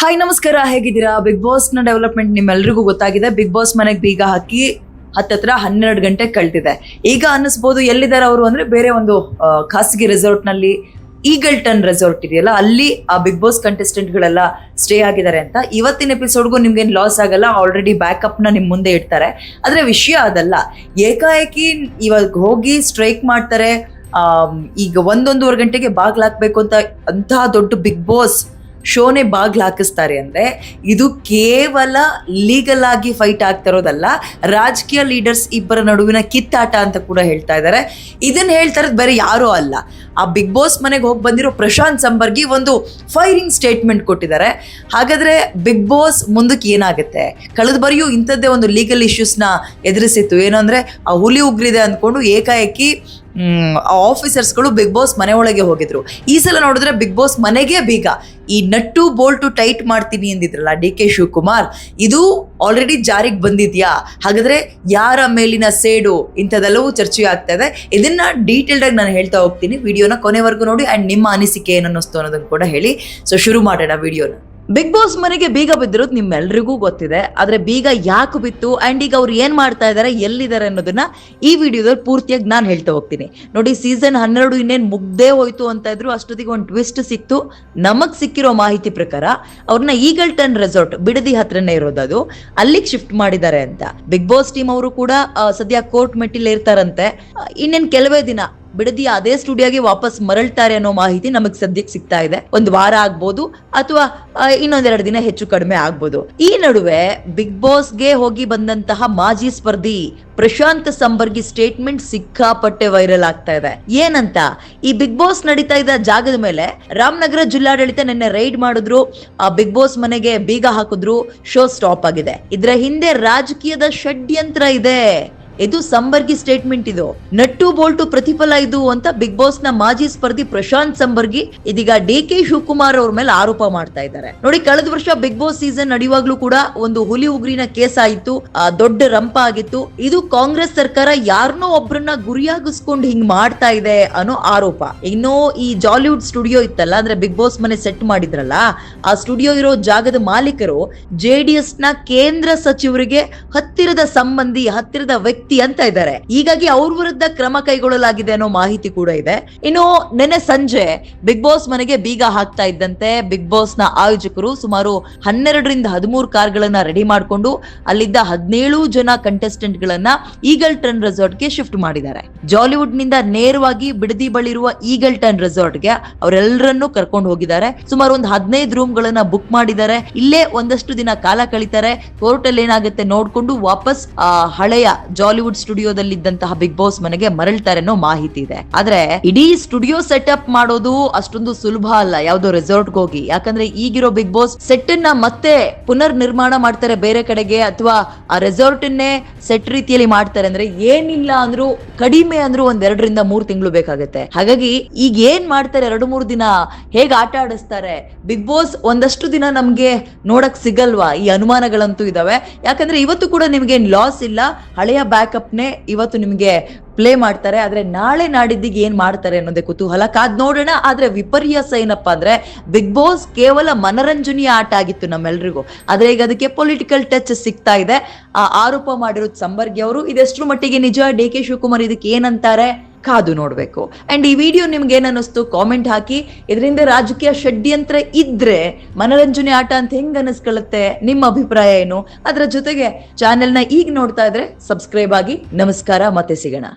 Hi ನಮಸ್ಕಾರ. ಹೇಗಿದ್ದೀರಾ? Big ಬಾಸ್ನ development ನಿಮ್ಮೆಲ್ರಿಗೂ ಗೊತ್ತಾಗಿದೆ. ಬಿಗ್ ಬಾಸ್ ಮನೆಗೆ ಬೀಗ ಹಾಕಿ ಹತ್ತತ್ರ ಹನ್ನೆರಡು ಗಂಟೆ ಕಳ್ತಿದೆ ಈಗ ಅನ್ನಿಸ್ಬೋದು ಎಲ್ಲಿದ್ದಾರೆ ಅವರು ಅಂದ್ರೆ ಬೇರೆ ಒಂದು ಖಾಸಗಿ ರೆಸಾರ್ಟ್ನಲ್ಲಿ ಈಗಲ್ಟನ್ ರೆಸಾರ್ಟ್ ಇದೆಯಲ್ಲ, ಅಲ್ಲಿ ಆ ಬಿಗ್ ಬಾಸ್ ಕಂಟೆಸ್ಟೆಂಟ್ ಗಳೆಲ್ಲ ಸ್ಟೇ ಆಗಿದ್ದಾರೆ ಅಂತ. ಇವತ್ತಿನ ಎಪಿಸೋಡ್ಗೂ ನಿಮ್ಗೇನು ಲಾಸ್ ಆಗಲ್ಲ ಆಲ್ರೆಡಿ ನ ನಿಮ್ ಮುಂದೆ ಇಡ್ತಾರೆ. ಆದರೆ ವಿಷಯ ಅದಲ್ಲ. ಏಕಾಏಕಿ ಇವಾಗ ಹೋಗಿ ಸ್ಟ್ರೈಕ್ ಮಾಡ್ತಾರೆ. ಈಗ ಒಂದೊಂದೂವರೆ ಗಂಟೆಗೆ ಬಾಗ್ಲಾಕ್ಬೇಕು ಅಂತ ಅಂತಹ ದೊಡ್ಡ ಬಿಗ್ ಬಾಸ್ ಶೋನೇ ಬಾಗ್ಲು ಹಾಕಿಸ್ತಾರೆ ಅಂದ್ರೆ ಇದು ಕೇವಲ ಲೀಗಲ್ ಆಗಿ ಫೈಟ್ ಆಗ್ತಿರೋದಲ್ಲ ರಾಜಕೀಯ ಲೀಡರ್ಸ್ ಇಬ್ಬರ ನಡುವಿನ ಕಿತ್ತಾಟ ಅಂತ ಕೂಡ ಹೇಳ್ತಾ ಇದ್ದಾರೆ. ಇದನ್ನ ಹೇಳ್ತಾ ಇರೋದು ಬೇರೆ ಯಾರೂ ಅಲ್ಲ. ಆ ಬಿಗ್ ಬಾಸ್ ಮನೆಗೆ ಹೋಗಿ ಬಂದಿರೋ ಪ್ರಶಾಂತ್ ಸಂಬರ್ಗಿ ಒಂದು ಫೈರಿಂಗ್ ಸ್ಟೇಟ್ಮೆಂಟ್ ಕೊಟ್ಟಿದ್ದಾರೆ. ಹಾಗಾದ್ರೆ ಬಿಗ್ ಬಾಸ್ ಮುಂದಕ್ಕೆ ಏನಾಗುತ್ತೆ? ಕಳೆದ ಬಾರಿಯೂ ಇಂಥದ್ದೇ ಒಂದು ಲೀಗಲ್ ಇಶ್ಯೂಸ್ನ ಎದುರಿಸಿತ್ತು. ಏನು ಅಂದರೆ ಆ ಹುಲಿ ಉಗ್ರಿದೆ ಅಂದ್ಕೊಂಡು ಏಕಾಏಕಿ ಆಫೀಸರ್ಸ್ಗಳು ಬಿಗ್ ಬಾಸ್ ಮನೆ ಒಳಗೆ ಹೋಗಿದ್ರು. ಈ ಸಲ ನೋಡಿದ್ರೆ ಬಿಗ್ ಬಾಸ್ ಮನೆಗೆ ಬೀಗ. ಈ ನಟ್ಟು ಬೋಲ್ಟು ಟೈಟ್ ಮಾಡ್ತೀನಿ ಎಂದಿದ್ರಲ್ಲ ಡಿ ಕೆ ಶಿವಕುಮಾರ್, ಇದು ಆಲ್ರೆಡಿ ಜಾರಿಗೆ ಬಂದಿದ್ಯಾ? ಹಾಗಾದ್ರೆ ಯಾರ ಮೇಲಿನ ಸೇಡು? ಇಂಥದ್ದೆಲ್ಲವೂ ಚರ್ಚೆ ಆಗ್ತಾ ಇದೆ. ಇದನ್ನ ಡೀಟೇಲ್ಡ್ ಆಗಿ ನಾನು ಹೇಳ್ತಾ ಹೋಗ್ತೀನಿ. ವಿಡಿಯೋನ ಕೊನೆವರೆಗೂ ನೋಡಿ ಅಂಡ್ ನಿಮ್ಮ ಅನಿಸಿಕೆ ಏನು ಅನ್ನೋದನ್ನು ಅನ್ನೋದನ್ನ ಕೂಡ ಹೇಳಿ. ಸೊ ಶುರು ಮಾಡೋಣ ವಿಡಿಯೋನ. ಬಿಗ್ ಬಾಸ್ ಮನೆಗೆ ಬೀಗ ಬಿದ್ದಿರೋದು ನಿಮ್ಮೆಲ್ಲರಿಗೂ ಗೊತ್ತಿದೆ. ಆದ್ರೆ ಬೀಗ ಯಾಕೆ ಬಿತ್ತು? ಅಂಡ್ ಈಗ ಅವ್ರು ಏನ್ ಮಾಡ್ತಾ ಇದ್ದಾರೆ ಎಲ್ಲಿದ್ದಾರೆ ಅನ್ನೋದನ್ನ ಈ ವಿಡಿಯೋದಲ್ಲಿ ಪೂರ್ತಿಯಾಗಿ ನಾನು ಹೇಳ್ತಾ ಹೋಗ್ತೀನಿ. ನೋಡಿ ಸೀಸನ್ ಹನ್ನೆರಡು ಇನ್ನೇನು ಮುಗ್ದೇ ಹೋಯ್ತು ಅಂತ ಇದ್ರು ಅಷ್ಟೊತ್ತಿಗೆ ಒಂದು ಟ್ವಿಸ್ಟ್ ಸಿಕ್ತು. ನಮಗ್ ಸಿಕ್ಕಿರೋ ಮಾಹಿತಿ ಪ್ರಕಾರ ಅವ್ರನ್ನ ಈಗಲ್ಟನ್ ರೆಸಾರ್ಟ್ ಬಿಡದಿ ಹತ್ರನೇ ಇರೋದದು. ಅಲ್ಲಿಗೆ ಶಿಫ್ಟ್ ಮಾಡಿದ್ದಾರೆ ಅಂತ. ಬಿಗ್ ಬಾಸ್ ಟೀಮ್ ಅವರು ಕೂಡ ಸದ್ಯ ಕೋರ್ಟ್ ಮೆಟ್ಟಿಲ್ ಇರ್ತಾರಂತೆ ಇನ್ನೇನ್ ಕೆಲವೇ ದಿನ ಬಿಡದಿ ಅದೇ ಸ್ಟುಡಿಯೋಗೆ ವಾಪಸ್ ಮರಳ್ತಾರೆ ಅನ್ನೋ ಮಾಹಿತಿ ನಮಗ್ ಸದ್ಯಕ್ಕೆ ಸಿಗ್ತಾ ಇದೆ. ಒಂದು ವಾರ ಆಗ್ಬೋದು ಅಥವಾ ಇನ್ನೊಂದೆರಡು ದಿನ ಹೆಚ್ಚು ಕಡಿಮೆ ಆಗ್ಬೋದು. ಈ ನಡುವೆ ಬಿಗ್ ಬಾಸ್ಗೆ ಹೋಗಿ ಬಂದಂತಹ ಮಾಜಿ ಸ್ಪರ್ಧಿ ಪ್ರಶಾಂತ್ ಸಂಬರ್ಗಿ ಸ್ಟೇಟ್ಮೆಂಟ್ ಸಿಕ್ಕಾಪಟ್ಟೆ ವೈರಲ್ ಆಗ್ತಾ ಇದೆ. ಏನಂತ, ಈ ಬಿಗ್ ಬಾಸ್ ನಡೀತಾ ಇದ್ದ ಜಾಗದ ಮೇಲೆ ರಾಮನಗರ ಜಿಲ್ಲಾಡಳಿತ ನಿನ್ನೆ ರೈಡ್ ಮಾಡಿದ್ರು. ಆ ಬಿಗ್ ಬಾಸ್ ಮನೆಗೆ ಬೀಗ ಹಾಕಿದ್ರು. ಶೋ ಸ್ಟಾಪ್ ಆಗಿದೆ. ಇದ್ರ ಹಿಂದೆ ರಾಜಕೀಯದ ಷಡ್ಯಂತ್ರ ಇದೆ. ಇದು ಸಂಬರ್ಗಿ ಸ್ಟೇಟ್ಮೆಂಟ್ ಇದು. ನಟ್ಟು ಬೋಲ್ಟು ಪ್ರತಿಫಲ ಇದು ಅಂತ ಬಿಗ್ ಬಾಸ್ನ ಮಾಜಿ ಸ್ಪರ್ಧಿ ಪ್ರಶಾಂತ್ ಸಂಬರ್ಗಿ ಇದೀಗ ಡಿ ಕೆ ಶಿವಕುಮಾರ್ ಅವ್ರ ಮೇಲೆ ಆರೋಪ ಮಾಡ್ತಾ ಇದ್ದಾರೆ. ನೋಡಿ, ಕಳೆದ ವರ್ಷ ಬಿಗ್ ಬಾಸ್ ಸೀಸನ್ ನಡೆಯುವಾಗ್ಲೂ ಕೂಡ ಒಂದು ಹುಲಿ ಉಗ್ರಿನ ಕೇಸ್ ಆಯಿತು ದೊಡ್ಡ ರಂಪ ಆಗಿತ್ತು. ಇದು ಕಾಂಗ್ರೆಸ್ ಸರ್ಕಾರ ಯಾರನ್ನೋ ಒಬ್ರನ್ನ ಗುರಿಯಾಗಿಸ್ಕೊಂಡು ಹಿಂಗ್ ಮಾಡ್ತಾ ಇದೆ ಅನ್ನೋ ಆರೋಪ. ಇನ್ನು ಈ ಜಾಲಿವುಡ್ ಸ್ಟುಡಿಯೋ ಇತ್ತಲ್ಲ, ಅಂದ್ರೆ ಬಿಗ್ ಬಾಸ್ ಮನೆ ಸೆಟ್ ಮಾಡಿದ್ರಲ್ಲ, ಆ ಸ್ಟುಡಿಯೋ ಇರೋ ಜಾಗದ ಮಾಲೀಕರು ಜೆಡಿಎಸ್ನ ಕೇಂದ್ರ ಸಚಿವರಿಗೆ ಹತ್ತಿರದ ಸಂಬಂಧಿ, ಹತ್ತಿರದ ವ್ಯಕ್ತಿ ಅಂತ ಇದ್ದಾರೆ. ಹೀಗಾಗಿ ಅವ್ರ ವಿರುದ್ಧ ಕ್ರಮ ಕೈಗೊಳ್ಳಲಾಗಿದೆ ಅನ್ನೋ ಮಾಹಿತಿ ಕೂಡ ಇದೆ. ಇನ್ನು ನೆನ್ನೆ ಸಂಜೆ ಬಿಗ್ ಬಾಸ್ ಮನೆಗೆ ಬೀಗ ಹಾಕ್ತಾ ಇದ್ದಂತೆ ಬಿಗ್ ಬಾಸ್ನ ಆಯೋಜಕರು ಸುಮಾರು ಹನ್ನೆರಡರಿಂದ ಹದಿಮೂರು ಕಾರ್ಗಳನ್ನ ರೆಡಿ ಮಾಡಿಕೊಂಡು ಅಲ್ಲಿದ್ದ ಹದಿನೇಳು ಜನ ಕಂಟೆಸ್ಟೆಂಟ್ ಗಳನ್ನ ಈಗಲ್ ಟನ್ ರೆಸಾರ್ಟ್ಗೆ ಶಿಫ್ಟ್ ಮಾಡಿದ್ದಾರೆ. ಜಾಲಿವುಡ್ನಿಂದ ನೇರವಾಗಿ ಬಿಡದಿ ಬಳಿ ಇರುವ ಈಗಲ್ ಟನ್ ರೆಸಾರ್ಟ್ಗೆ ಅವರೆಲ್ಲರನ್ನೂ ಕರ್ಕೊಂಡು ಹೋಗಿದ್ದಾರೆ. ಸುಮಾರು ಒಂದು ಹದಿನೈದು ರೂಮ್ ಗಳನ್ನ ಬುಕ್ ಮಾಡಿದ್ದಾರೆ. ಇಲ್ಲೇ ಒಂದಷ್ಟು ದಿನ ಕಾಲ ಕಳೀತಾರೆ. ಕೋರ್ಟ್ ಅಲ್ಲಿ ಏನಾಗುತ್ತೆ ನೋಡ್ಕೊಂಡು ವಾಪಸ್ ಹಳೆಯ ಹಳೆಯ ಜಾಲಿವುಡ್ ಸ್ಟುಡಿಯೋದಲ್ಲಿದ್ದಂತಹ ಬಿಗ್ ಬಾಸ್ ಮನೆಗೆ ಮರಳ್ತಾರೆ ಅನ್ನೋ ಮಾಹಿತಿ ಇದೆ. ಆದ್ರೆ ಇಡೀ ಸ್ಟುಡಿಯೋ ಸೆಟಪ್ ಮಾಡೋದು ಅಷ್ಟೊಂದು ಸುಲಭ ಅಲ್ಲ. ಯಾವ್ದೋ ರೆಸಾರ್ಟ್ ಹೋಗಿ. ಯಾಕಂದ್ರೆ ಈಗಿರೋ ಬಿಗ್ ಬಾಸ್ ಸೆಟ್ ಅನ್ನ ಮತ್ತೆ ಪುನರ್ ನಿರ್ಮಾಣ ಮಾಡ್ತಾರೆ ಬೇರೆ ಕಡೆಗೆ ಅಥವಾ ಆ ರೆಸಾರ್ಟ್ ಅನ್ನೇ ಸೆಟ್ ರೀತಿಯಲ್ಲಿ ಮಾಡ್ತಾರೆ ಅಂದ್ರೆ ಏನಿಲ್ಲ ಅಂದ್ರು, ಕಡಿಮೆ ಅಂದ್ರೂ ಒಂದ್ ಎರಡರಿಂದ ಮೂರ್ ತಿಂಗಳು ಬೇಕಾಗುತ್ತೆ. ಹಾಗಾಗಿ ಈಗ ಏನ್ ಮಾಡ್ತಾರೆ ಎರಡು ಮೂರು ದಿನ, ಹೇಗ್ ಆಟ ಆಡಿಸ್ತಾರೆ? ಬಿಗ್ ಬಾಸ್ ಒಂದಷ್ಟು ದಿನ ನಮ್ಗೆ ನೋಡಕ್ ಸಿಗಲ್ವಾ? ಈ ಅನುಮಾನಗಳಂತೂ ಇದಾವೆ. ಯಾಕಂದ್ರೆ ಇವತ್ತು ಕೂಡ ನಿಮ್ಗೆ ಲಾಸ್ ಇಲ್ಲ. ಹಳೆಯ ಬ್ಯಾಕಪ್ ನೇ ಇವತ್ತು ನಿಮಗೆ ಪ್ಲೇ ಮಾಡ್ತಾರೆ, ಆದ್ರೆ ನಾಳೆ ನಾಡಿದ್ದಿಗೆ ಏನ್ ಮಾಡ್ತಾರೆ ಅನ್ನೋದೇ ಕುತೂಹಲ. ಕಾದ್ ನೋಡೋಣ, ಆದ್ರೆ ವಿಪರ್ಯಾಸ ಏನಪ್ಪಾ ಅಂದ್ರೆ ಬಿಗ್ ಬಾಸ್ ಕೇವಲ ಮನರಂಜನೀಯ ಆಟ ಆಗಿತ್ತು ನಮ್ಮೆಲ್ರಿಗೂ. ಆದ್ರೆ ಈಗ ಅದಕ್ಕೆ ಪೊಲಿಟಿಕಲ್ ಟಚ್ ಸಿಗ್ತಾ ಇದೆ. ಆ ಆರೋಪ ಮಾಡಿರೋದು ಸಂಬರ್ಗಿ ಅವರು. ಇದೆಷ್ಟರ ಮಟ್ಟಿಗೆ ನಿಜ? ಡಿ ಕೆ ಶಿವಕುಮಾರ್ ಇದಕ್ಕೆ ಏನಂತಾರೆ? ಕಾದು ನೋಡಬೇಕು. ಅಂಡ್ ಈ ವಿಡಿಯೋ ನಿಮ್ಗೆ ಏನನ್ನಿಸ್ತು ಕಾಮೆಂಟ್ ಹಾಕಿ. ಇದರಿಂದ ರಾಜಕೀಯ ಷಡ್ಯಂತ್ರ ಇದ್ರೆ ಮನರಂಜನೆ ಆಟ ಅಂತ ಹೆಂಗ್ ಅನಿಸ್ಕೊಳ್ಳುತ್ತೆ ನಿಮ್ಮ ಅಭಿಪ್ರಾಯ ಏನು? ಅದರ ಜೊತೆಗೆ ಚಾನೆಲ್ನ ಈಗ ನೋಡ್ತಾ ಇದ್ರೆ ಸಬ್ಸ್ಕ್ರೈಬ್ ಆಗಿ. ನಮಸ್ಕಾರ, ಮತ್ತೆ ಸಿಗೋಣ.